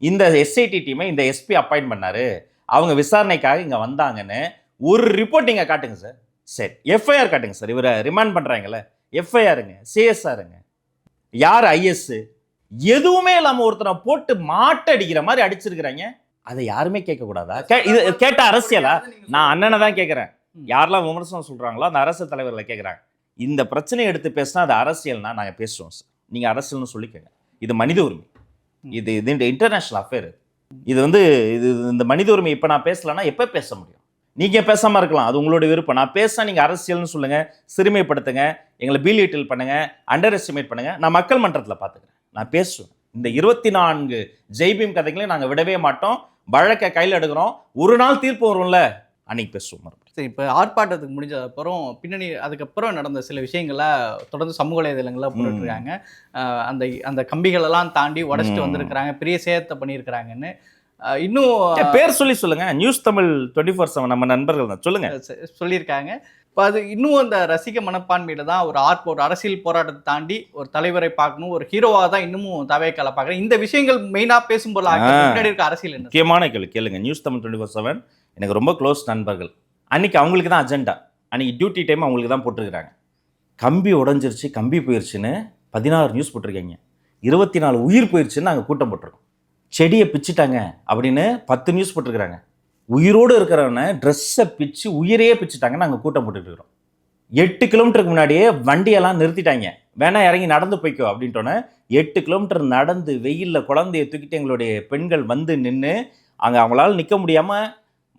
இந்த எஸ்ஐடி டீமை இந்த எஸ்பி அப்பாயிண்ட் பண்ணார். அவங்க விசாரணைக்காக இங்கே வந்தாங்கன்னு ஒரு ரிப்போர்ட் நீங்கள் காட்டுங்க சார். சரி எஃப்ஐஆர் காட்டுங்க சார். இவரை ரிமாண்ட் பண்ணுறாங்கல்ல எஃப்ஐஆருங்க சிஎஸ்ஆருங்க யார் ஐஎஸ்ஸு எதுவுமே இல்லாமல் ஒருத்தனை போட்டு மாட்டடிக்கிற மாதிரி அடிச்சிருக்கிறாங்க. அதை யாருமே கேட்க கூடாதா கே- இது கேட்ட அரசியலா? நான் அண்ணனை தான் கேட்குறேன் யாரெல்லாம் விமர்சனம் சொல்றாங்களோ அந்த அரசு தலைவர்களை கேட்குறாங்க இந்த பிரச்சனையை எடுத்து பேசினா அது அரசியல்னா நாங்கள் பேசுவோம் சார். நீங்கள் அரசியல்னு சொல்லிக்கோங்க இது மனித உரிமை. இது இது இன்டர்நேஷ்னல் அஃபேர் இது. வந்து இது இந்த மனித உரிமை இப்போ நான் பேசலைன்னா எப்போ பேச முடியும்? நீங்கள் பேசாமல் இருக்கலாம். அது உங்களோட விருப்பம். நான் பேச நீங்கள் அரசியல்னு சொல்லுங்கள் சிறுமைப்படுத்துங்க எங்களை பீலிட்டில் பண்ணுங்க அண்டர் எஸ்டிமேட் பண்ணுங்க. நான் மக்கள் மன்றத்தில் பார்த்துக்கிறேன் நான் பேசுவேன். இந்த இருபத்தி நான்கு ஜெய்பீம் கதைகளையும் நாங்கள் விடவே மாட்டோம். வழக்கை கையில் எடுக்கிறோம். ஒரு நாள் தீர்ப்பு வரும்ல? அன்னைக்கு பேசுவோம் சரி இப்போ ஆர்ப்பாட்டத்துக்கு முடிஞ்ச அப்புறம் பின்னணி அதுக்கப்புறம் நடந்த சில விஷயங்களை தொடர்ந்து சமூக வலைதளங்களில் போட்டுருக்காங்க அந்த அந்த கம்பிகளெல்லாம் தாண்டி உடச்சிட்டு. வந்திருக்கிறாங்க. பெரிய சேதத்தை பண்ணியிருக்கிறாங்கன்னு. இன்னும் பேர் சொல்லி சொல்லுங்க. News Tamil twenty four seven நம்ம நண்பர்கள் தான். சொல்லுங்க. சொல்லியிருக்காங்க. இப்போ அது இன்னும் அந்த ரசிக மனப்பான்மையில தான் ஒரு ஆர்ட் ஒரு அரசியல் போராட்டத்தை தாண்டி ஒரு தலைவரை பார்க்கணும் ஒரு ஹீரோவாக தான் இன்னமும் தவைக்கால பார்க்குறேன். இந்த விஷயங்கள் மெயினாக பேசும்போது ஆ. பின்னாடி இருக்க அரசியல் என்ன? முக்கியமான கேள்வி. கேளுங்க. News Tamil twenty four seven எனக்கு ரொம்ப க்ளோஸ் நண்பர்கள். அன்னைக்கு அவங்களுக்கு தான் அஜெண்டா அன்னைக்கு டியூட்டி டைம் அவங்களுக்கு தான் போட்டிருக்கிறாங்க. கம்பி உடஞ்சிருச்சு கம்பி போயிருச்சுன்னு பதினாறு நியூஸ் போட்டிருக்கீங்க. இருபத்தி நாலு உயிர் போயிருச்சுன்னு நாங்கள் கூட்டம் போட்டிருக்கோம். செடியை பிச்சுட்டாங்க அப்படின்னு பத்து நியூஸ் போட்டிருக்கிறாங்க. உயிரோடு இருக்கிறவனை ட்ரெஸ்ஸை பிச்சு உயிரையே பிச்சுட்டாங்கன்னு நாங்கள் கூட்டம் போட்டுட்டு இருக்கிறோம். எட்டு கிலோமீட்டருக்கு முன்னாடியே வண்டியெல்லாம் நிறுத்திட்டாங்க. வேணா இறங்கி நடந்து போய்க்கோ அப்படின்ட்டோன்னே எட்டு கிலோமீட்டர் நடந்து வெயிலில் குழந்தைய தூக்கிட்டு எங்களுடைய பெண்கள் வந்து நின்று அங்கே அவங்களால நிற்க முடியாமல்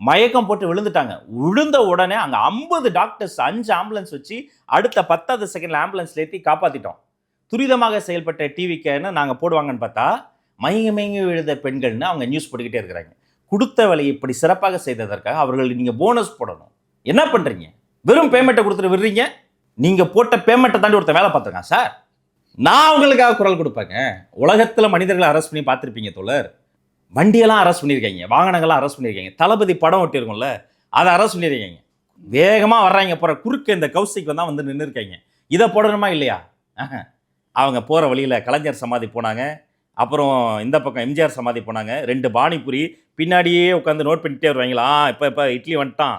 மயக்கம் போட்டு விழுந்துட்டாங்க. விழுந்த உடனே அங்கே ஐம்பது டாக்டர்ஸ் அஞ்சு ஆம்புலன்ஸ் வச்சு அடுத்த பத்தாவது செகண்ட் ஆம்புலன்ஸ்ல ஏற்றி காப்பாற்றிட்டோம் துரிதமாக செயல்பட்ட டிவிக்கன்னு நாங்கள் போடுவாங்கன்னு பார்த்தா மயங்கி மயங்கி விழுந்த பெண்கள்னு அவங்க நியூஸ் போட்டுக்கிட்டே இருக்கிறாங்க. கொடுத்த வேலையை இப்படி சிறப்பாக செய்ததற்காக அவர்களுக்கு நீங்கள் போனஸ் போடணும். என்ன பண்ணுறீங்க வெறும் பேமெண்ட்டை கொடுத்துட்டு விடுறீங்க? நீங்கள் போட்ட பேமெண்ட்டை தாண்டி ஒருத்தன் வேலை பார்த்துருக்கான் சார் நான் அவங்களுக்காக குரல் கொடுப்பேங்க. உலகத்தில் மனிதர்களை அரெஸ்ட் பண்ணி பார்த்துருப்பீங்க தோழர். வண்டியெல்லாம் அரெஸ்ட் பண்ணியிருக்காங்க வாகனங்கள்லாம் அரெஸ்ட் பண்ணியிருக்காங்க. தளபதி படம் ஒட்டியிருக்கும்ல அதை அரெஸ்ட் பண்ணியிருக்காங்க. வேகமாக வர்றாங்க போகிற குறுக்க இந்த கௌசிக்கு தான் வந்து நின்று இருக்காங்க இதை போடணுமா இல்லையா? அவங்க போகிற வழியில் கலைஞர் சமாதி போனாங்க. அப்புறம் இந்த பக்கம் எம்ஜிஆர் சமாதி போனாங்க. ரெண்டு பானிபுரி பின்னாடியே உட்காந்து நோட் பண்ணிட்டே வருவாங்களா? இப்போ இப்போ இட்லி வந்துட்டான்.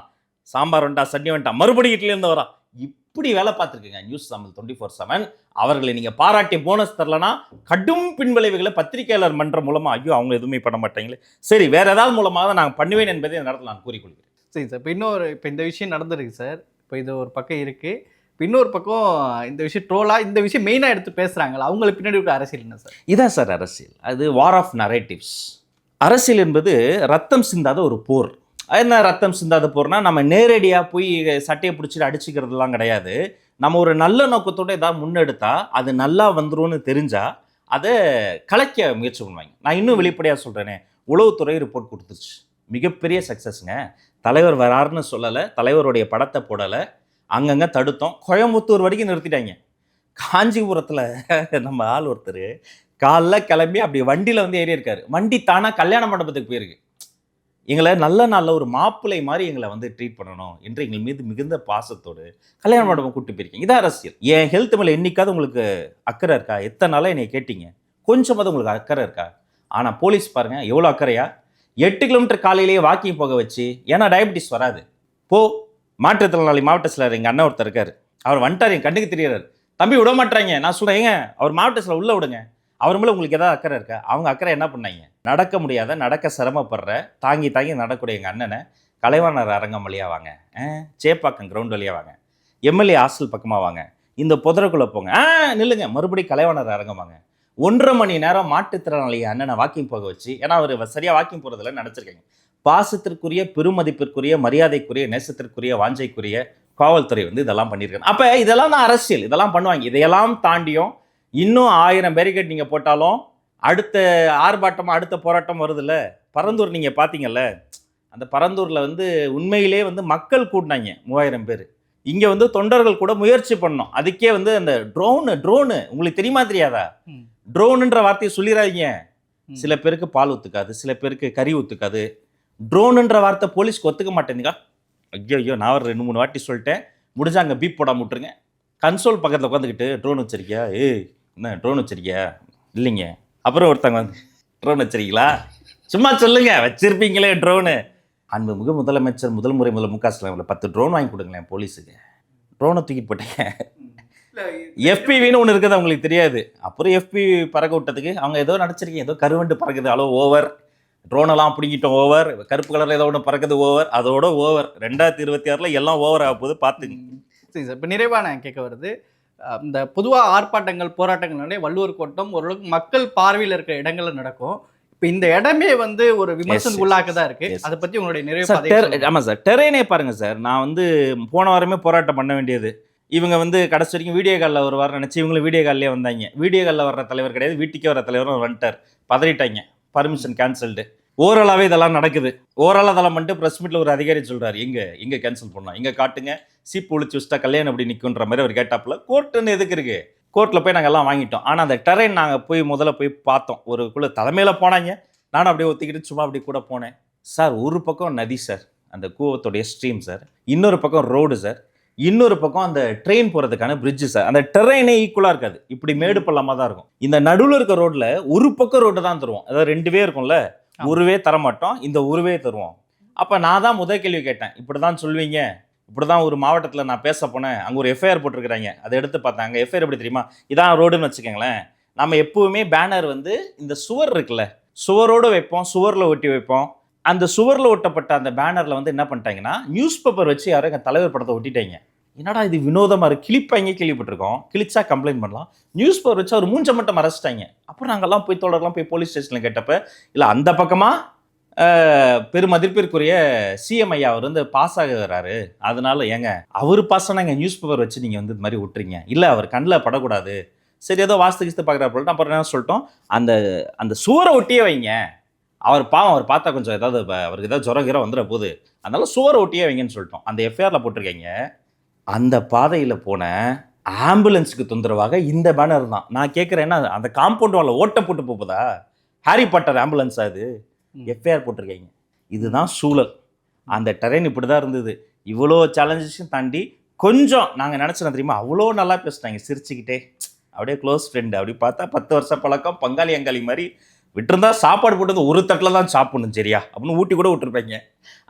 சாம்பார் வந்துட்டான் சட்னி வந்துட்டான் மறுபடியும் இட்லி இருந்து வரான் இப்படி வேலை பார்த்துருக்கீங்க. News Tamil twenty four seven அவர்களை நீங்கள் பாராட்டி போனஸ் தரலனா கடும் பின்விளைவுகளை பத்திரிகையாளர் மன்றம் மூலமாக ஐயோ அவங்க எதுவுமே பண்ண மாட்டாங்களே. சரி வேறு ஏதாவது மூலமாக தான் நான் பண்ணுவேன் என்பதை இந்த நேரத்தில் நான் கூறிக்கொள்கிறேன். சரி சார் இப்போ இன்னொரு இப்போ இந்த விஷயம் நடந்திருக்கு சார் இப்போ இது ஒரு பக்கம் இருக்குது இன்னொரு பக்கம் இந்த விஷயம் ட்ரோலா இந்த விஷயம் மெயினாக எடுத்து பேசுகிறாங்களா அவங்களுக்கு பின்னாடி இருக்க அரசியல் என்ன சார்? இதான் சார் அரசியல். அது வார் ஆஃப் நரேட்டிவ்ஸ் அரசியல் என்பது ரத்தம் சிந்தாத ஒரு போர். என்ன ரத்தம் சிந்தாத போர்னால் நம்ம நேரடியாக போய் சட்டையை பிடிச்சிட்டு அடிச்சுக்கிறதுலாம் கிடையாது. நம்ம ஒரு நல்ல நோக்கத்தோடு ஏதாவது முன்னெடுத்தா அது நல்லா வந்துரும்னு தெரிஞ்சால் அதை கலைக்க முயற்சி பண்ணுவாங்க. நான் இன்னும் வெளிப்படையாக சொல்கிறேனே உளவுத்துறை ரிப்போர்ட் கொடுத்துருச்சு. மிகப்பெரிய சக்ஸஸ்ங்க தலைவர் வராருன்னு சொல்லலை தலைவருடைய படத்தை போடலை அங்கங்கே தடுத்தோம். கோயம்புத்தூர் வரைக்கும் நிறுத்திட்டாங்க. காஞ்சிபுரத்தில் நம்ம ஆள் ஒருத்தர் காலைல கிளம்பி அப்படி வண்டியில் வந்து ஏறி இருக்காரு. வண்டி தானாக கல்யாண மண்டபத்துக்கு போயிருக்கு. எங்களை நல்ல நல்ல ஒரு மாப்பிள்ளை மாதிரி எங்களை வந்து ட்ரீட் பண்ணணும் என்று எங்கள் மீது மிகுந்த பாசத்தோடு கல்யாண மண்டபம் கூட்டி போயிருக்கீங்க. இதான் அரசியல். என் ஹெல்த் மேலே என்னைக்காவது உங்களுக்கு அக்கறை இருக்கா? எத்தனை நாளாக என்னை கேட்டீங்க? கொஞ்சமாவது உங்களுக்கு அக்கறை இருக்கா? ஆனால் போலீஸ் பாருங்க எவ்வளோ அக்கறையா? எட்டு கிலோமீட்டர் காலையிலேயே வாக்கிங் போக வச்சு ஏன்னா டயபிட்டிஸ் வராது. போ. மாற்றுத்திறனாளி மாவட்ட சிலர் எங்கள் அண்ணன் ஒருத்தர் இருக்கார். அவர் வந்துட்டார் என் கண்ணுக்கு தெரியறாரு தம்பி விட மாட்டாங்க நான் சொல்கிறேன் ஏங்க அவர் மாவட்ட சிலர் உள்ளே விடுங்க. அவர் மேலே உங்களுக்கு ஏதாவது அக்கறை இருக்கா? அவங்க அக்கறை என்ன பண்ணாங்க? நடக்க முடியாத நடக்க சிரமப்படுற தாங்கி தாங்கி நடக்கூடிய எங்கள் அண்ணனை கலைவாணர் அரங்கம் வழியாக வாங்க. சேப்பாக்கம் கிரவுண்ட் வழியாக வாங்க. எம்எல்ஏ ஹாஸ்டல் பக்கமாக வாங்க. இந்த புதரக்குள்ளே போங்க. ஆ நில்லுங்க. மறுபடியும் கலைவாணர் அரங்கம் வாங்க. ஒன்றரை மணி நேரம் மாற்றுத்திறனாளி அண்ணனை வாக்கிங் போக வச்சு ஏன்னா அவர் சரியாக வாக்கிங் போகிறதுல நினச்சிருக்கேங்க. பாசத்திற்குரிய பெருமதிப்பிற்குரிய மரியாதைக்குரிய நேசத்திற்குரிய வாஞ்சைக்குரிய காவல்துறை வந்து இதெல்லாம் பண்ணியிருக்காங்க. அப்போ இதெல்லாம் தான் அரசியல். இதெல்லாம் பண்ணுவாங்க. இதையெல்லாம் தாண்டியும் இன்னும் ஆயிரம் பேரிகேட் நீங்கள் போட்டாலும் அடுத்த ஆர்ப்பாட்டம் அடுத்த போராட்டம் வருதுல்ல? பரந்தூர் நீங்கள் பார்த்தீங்கல்ல அந்த பரந்தூரில் வந்து உண்மையிலே வந்து மக்கள் கூட்டினாங்க மூவாயிரம் பேர். இங்கே வந்து தொண்டர்கள் கூட முயற்சி பண்ணோம். அதுக்கே வந்து அந்த ட்ரோனு ட்ரோனு உங்களுக்கு தெரியுமா தெரியாதா. ட்ரோனுன்ற வார்த்தையை சொல்லிடாதீங்க. சில பேருக்கு பால் ஒத்துக்காது சில பேருக்கு கறி ஒத்துக்காது ட்ரோனுன்ற வார்த்தை போலீஸ்க்கு ஒத்துக்க மாட்டேங்குதா ஐயோ ஐயோ நான் ஒரு ரெண்டு மூணு வாட்டி சொல்லிட்டேன். முடிஞ்சா அங்கே பீப் போடாம விட்டுருங்க. கன்சோல் பக்கத்தில் உட்காந்துக்கிட்டு ட்ரோன் வச்சிருக்கியா? ஏய் என்ன ட்ரோன் வச்சிருக்கியா? இல்லைங்க. அப்புறம் ஒருத்தவங்க வந்து ட்ரோன் வச்சிருக்கீங்களா? சும்மா சொல்லுங்க வச்சிருப்பீங்களே ட்ரோனு அன்புமிகு முதலமைச்சர் முதல் முறை முதல் முக ஸ்டாலின் பத்து ட்ரோன் வாங்கி கொடுங்களேன் போலீஸுக்கு ட்ரோனை தூக்கிட்டு போட்டீங்க. எஃபிவின்னு ஒன்று இருக்குது அவங்களுக்கு தெரியாது. அப்புறம் எஃபி பறக்க விட்டதுக்கு அவங்க ஏதோ நினச்சிருக்கீங்க ஏதோ கருவண்டு பறக்குது அளவு ஓவர் ட்ரோனெல்லாம் பிடிக்கிட்டோம் ஓவர் கருப்பு கலரில் ஏதோ ஒன்று பறக்குது ஓவர் அதோட ஓவர் ரெண்டாயிரத்தி இருபத்தி ஆறில் எல்லாம் ஓவர் ஆக போகுது பார்த்துங்க. சரி சார். இப்போ நிறைவா நான் கேட்க வருது. இந்த பொதுவாக ஆர்ப்பாட்டங்கள் போராட்டங்கள்னாலே வள்ளுவர் கோட்டம் ஓரளவுக்கு மக்கள் பார்வையில் இருக்கிற இடங்கள்ல நடக்கும். இப்போ இந்த இடமே வந்து ஒரு விமர்சனத்துக்கு உள்ளாக்க தான் இருக்கு. அதை பத்தி உங்களுடைய நிறைவு. ஆமாம் சார் டெரேனே பாருங்க சார் நான் வந்து போன வாரமே போராட்டம் பண்ண வேண்டியது. இவங்க வந்து கடைசி வரைக்கும் வீடியோ காலில் ஒரு வாரம் நினச்சி இவங்களும் வீடியோ காலிலே வந்தாங்க. வீடியோ காலில் வர்ற தலைவர் கிடையாது வீட்டுக்கே வர தலைவரும் வந்துட்டார். பதறிட்டாங்க. பர்மிஷன் கேன்சல்டு ஓரளாவே இதெல்லாம் நடக்குது. ஓரளவு அதெல்லாம் மட்டும் ப்ரெஸ் மீட்டில் ஒரு அதிகாரி சொல்கிறார் எங்கே எங்கே கேன்சல் பண்ணோம் இங்கே காட்டுங்க? சீப்பு ஒழிச்சு வச்சுட்டா கல்யாணம் அப்படி நிற்குன்ற மாதிரி அவர் கேட்டாப்பில் கோர்ட்டுன்னு எதுக்கு இருக்குது கோர்ட்டில் போய் நாங்கள் எல்லாம் வாங்கிட்டோம். ஆனால் அந்த டெரைன் நாங்கள் போய் முதல்ல போய் பார்த்தோம். ஒரு குழு தலைமையில் போனாங்க. நானும் அப்படியே ஒத்திக்கிட்டு சும்மா அப்படி கூட போனேன். சார் ஒரு பக்கம் நதி சார். அந்த கூவத்துடைய ஸ்ட்ரீம் சார். இன்னொரு பக்கம் ரோடு சார். இன்னொரு பக்கம் அந்த ட்ரெயின் போகிறதுக்கான பிரிட்ஜு சார் அந்த டெரெயினே ஈக்குவலாக இருக்காது. இப்படி மேடு பள்ளமாக தான் இருக்கும். இந்த நடுவில் இருக்க ரோட்டில் ஒரு பக்கம் ரோடு தான் தருவோம். அதாவது ரெண்டு வே இருக்கும்ல? ஆமா. உருவே தர மாட்டோம் இந்த உருவே தருவோம். அப்போ நான் தான் முதல் கேள்வி கேட்டேன். இப்படி தான் சொல்வீங்க? இப்படி தான் ஒரு மாவட்டத்தில் நான் பேச போனேன். அங்கே ஒரு எஃப்ஐஆர் போட்டிருக்கிறாங்க. அதை எடுத்து பார்த்தேன் அங்கே எஃப்ஐஆர் எப்படி தெரியுமா? இதான் ரோடுன்னு வச்சுக்கோங்களேன். நம்ம எப்பவுமே பேனர் வந்து இந்த சுவர் இருக்குல்ல? சுவரோடு வைப்போம். சுவரில் ஒட்டி வைப்போம். அந்த சுவரில் ஒட்டப்பட்ட அந்த பேனரில் வந்து என்ன பண்ணிட்டாங்கன்னா நியூஸ் பேப்பர் வச்சு யாரும் எங்கள் தலைவர் படத்தை ஒட்டிட்டாங்க. என்னடா இது வினோதமாக இருக்கு? கிளிப்பாங்க கேள்விப்பட்டிருக்கோம். கிழிச்சா கம்ப்ளைண்ட் பண்ணலாம். நியூஸ் பேப்பர் வச்சு அவர் மூஞ்ச மட்டும் மறைச்சிட்டாங்க. அப்புறம் நாங்கள்லாம் போய் தொடரலாம் போய் போலீஸ் ஸ்டேஷனில் கேட்டப்ப இல்லை அந்த பக்கமாக பெருமதிப்பிற்குரிய சிஎம் ஐயா அவர் வந்து பாஸ் ஆகிறாரு. அதனால ஏங்க அவர் பாஸ் ஆனாங்க நியூஸ் பேப்பர் வச்சு நீங்கள் வந்து இது மாதிரி விட்டுறீங்க இல்லை அவர் கண்ணில் படக்கூடாது. சரி ஏதோ வாஸ்து கிஸ்து பார்க்குறாப்புல அப்புறம் என்ன சொல்லிட்டோம்? அந்த அந்த சுவரை ஒட்டியே வைங்க. அவர் பாவம் அவர் பார்த்தா கொஞ்சம் ஏதாவது அவருக்கு ஏதாவது ஜுரம் கிரம் வந்துட போகுது அதனால சுவரை ஒட்டியே வைங்கன்னு சொல்லிட்டோம். அந்த எஃப்ஐஆரில் போட்டிருக்கீங்க. அந்த பாதையில் போன ஆம்புலன்ஸுக்கு தொந்தரவாக இந்த பேனர் தான். நான் கேட்குறேன் என்ன அந்த காம்பவுண்ட் வால ஓட்ட போட்டு போகுதா ஹாரி பாட்டர் ஆம்புலன்ஸ் அது. எஃப்ஐஆர் போட்டிருக்கீங்க. இதுதான் சூழல். அந்த டெரெயின் இப்படி தான் இருந்தது. இவ்வளோ சேலஞ்சஸையும் தாண்டி கொஞ்சம் நாங்கள் நினச்சோம் தெரியுமா? அவ்வளோ நல்லா பேசிட்டாங்க சிரிச்சுக்கிட்டே. அப்படியே க்ளோஸ் ஃப்ரெண்டு அப்படி பார்த்தா பத்து வருஷ பழக்கம் பங்காளி அங்காளி மாதிரி விட்டுருந்தா சாப்பாடு போட்டு ஒரு தட்டில் தான் சாப்பிடணும் சரியா? அப்படின்னு ஊட்டி கூட விட்டுருப்பாங்க.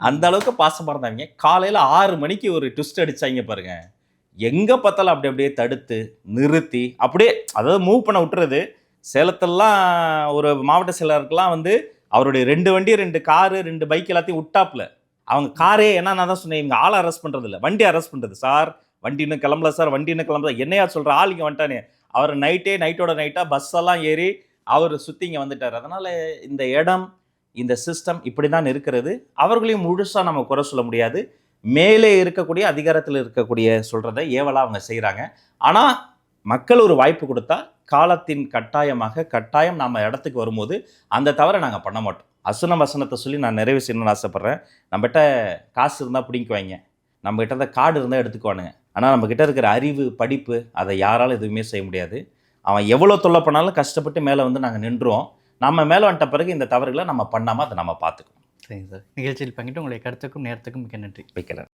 அந்த அளவுக்கு பாசமாக இருந்தாங்க காலையில் ஆறு மணிக்கு ஒரு ட்விஸ்ட் அடித்தாங்க பாருங்க. எங்கே பார்த்தாலும் அப்படி அப்படியே தடுத்து நிறுத்தி அப்படியே அதாவது மூவ் பண்ண விட்டுறது. சேலத்திலலாம் ஒரு மாவட்ட செயலருக்கெல்லாம் வந்து அவருடைய ரெண்டு வண்டி ரெண்டு காரு ரெண்டு பைக் எல்லாத்தையும் விட்டாப்புல. அவங்க காரே என்ன நான் தான் சொன்னேன் இவங்க ஆளை அரெஸ்ட் பண்ணுறது இல்லை. வண்டி அரெஸ்ட் பண்ணுறது சார் வண்டி இன்னும் கிளம்பல சார் வண்டி இன்னும் கிளம்பல. என்னையா சொல்கிற ஆள் இங்கே வந்துட்டானே. அவர் நைட்டே நைட்டோட நைட்டாக பஸ் எல்லாம் ஏறி அவர் சுற்றி இங்கே வந்துட்டார். அதனால் இந்த இடம் இந்த சிஸ்டம் இப்படி தான் இருக்கிறது. அவர்களையும் முழுசாக நம்ம குறை சொல்ல முடியாது. மேலே இருக்கக்கூடிய அதிகாரத்தில் இருக்கக்கூடிய சொல்கிறத ஏவலாக அவங்க செய்கிறாங்க ஆனால் மக்கள் ஒரு வாய்ப்பு கொடுத்தா காலத்தின் கட்டாயமாக கட்டாயம் நம்ம இடத்துக்கு வரும்போது அந்த தவறை நாங்கள் பண்ண மாட்டோம். அசுன வசனத்தை சொல்லி நான் நிறைவு செய்யணும்னு ஆசைப்பட்றேன். நம்மகிட்ட காசு இருந்தால் பிடிக்குவாங்க நம்மகிட்ட இருந்த காடு இருந்தால் எடுத்துக்குவானுங்க. ஆனால் நம்மக்கிட்ட இருக்கிற அறிவு படிப்பு அதை யாராலும் எதுவுமே செய்ய முடியாது. அவன் எவ்வளோ தொல்லை பண்ணாலும் கஷ்டப்பட்டு மேலே வந்து நாங்கள் நின்றுவோம் நம்ம மேலே வந்துட்ட பிறகு இந்த தவறுகளை நம்ம பண்ணாமல் அதை நம்ம பார்த்துக்கணும். சரிங்க சார். நிகழ்ச்சியில் பங்கிட்டு உங்களுடைய கருத்துக்கும் நேரத்துக்கும் மிக்க நன்றி. வைக்கிறேன்